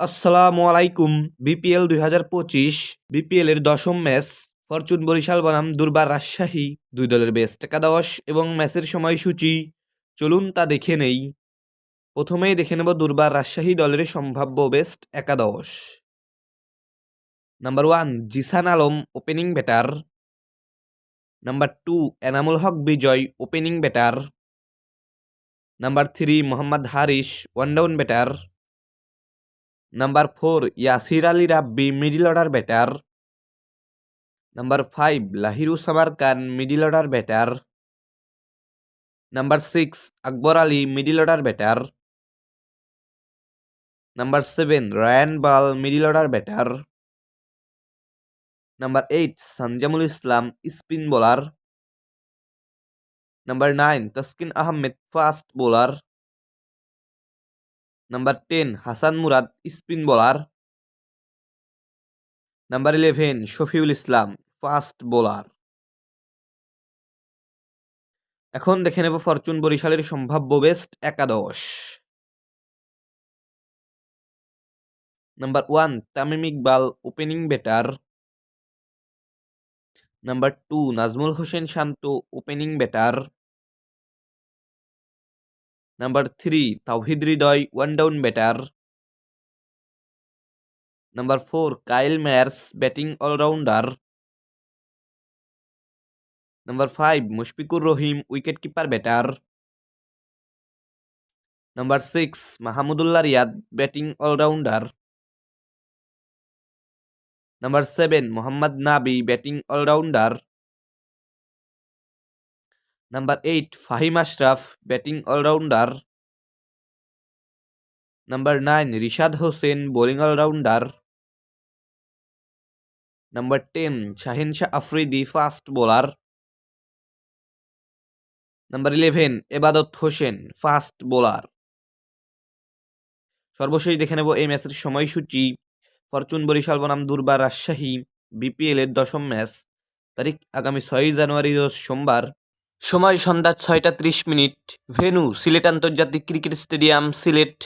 আসসালামু আলাইকুম, বিপিএল দুই হাজার পঁচিশ, বিপিএল এর দশম ম্যাচ, ফরচুন বরিশাল বনাম, দুর্বার রাজশাহী, দুই দলের বেস্ট একাদশ এবং ম্যাচের সময়সূচি। চলুন তা দেখে নেই। প্রথমেই দেখে নেব দুর্বার রাজশাহী দলের সম্ভাব্য বেস্ট একাদশ। Number one Zisan Alam opening batter number two Enamul Haque Bijoy opening batter number three Mohammad Haris one down batter number four Yasir Ali Rabbi middle order batter number five Lahiru Samar Khan middle order batter number six Akbar Ali middle order batter number seven Ryan Burl middle order batter number eight Sanjamul Islam spin bowler number nine Taskin Ahmed fast bowler number ten Hasan Murad spin bowler number eleven Shafiul Islam fast bowler এখন দেখে নেব Fortune বরিশালের সম্ভাব্য best একাদশ। Number one Tamim Iqbal opening batter number two Najmul Hossain Shanto opening batter number three Towhid Hridoy one down batter number four Kyle Mayers batting allrounder number five Mushfiqur Rahim wicket keeper batter number six Mahmudullah Riyad batting allrounder number seven Mohammad Nabi batting allrounder number eight Faheem Ashraf batting allrounder number nine Rishad Hossain bowling allrounder number ten Shaheen Shah Afridi fast bowler number eleven Ebadot Hossain fast bowler সর্বশেষ দেখে নেব এই ম্যাচের সময়সূচি। Fortune Barishal বনাম দুর্বার Rajshahi BPL এর দশম ম্যাচ, তারিখ আগামী ছয়ই জানুয়ারি সোমবার। সময় সন্ধ্যা ছয়টা ত্রিশ মিনিট। ভেনু সিলেট আন্তর্জাতিক ক্রিকেট স্টেডিয়াম সিলেট।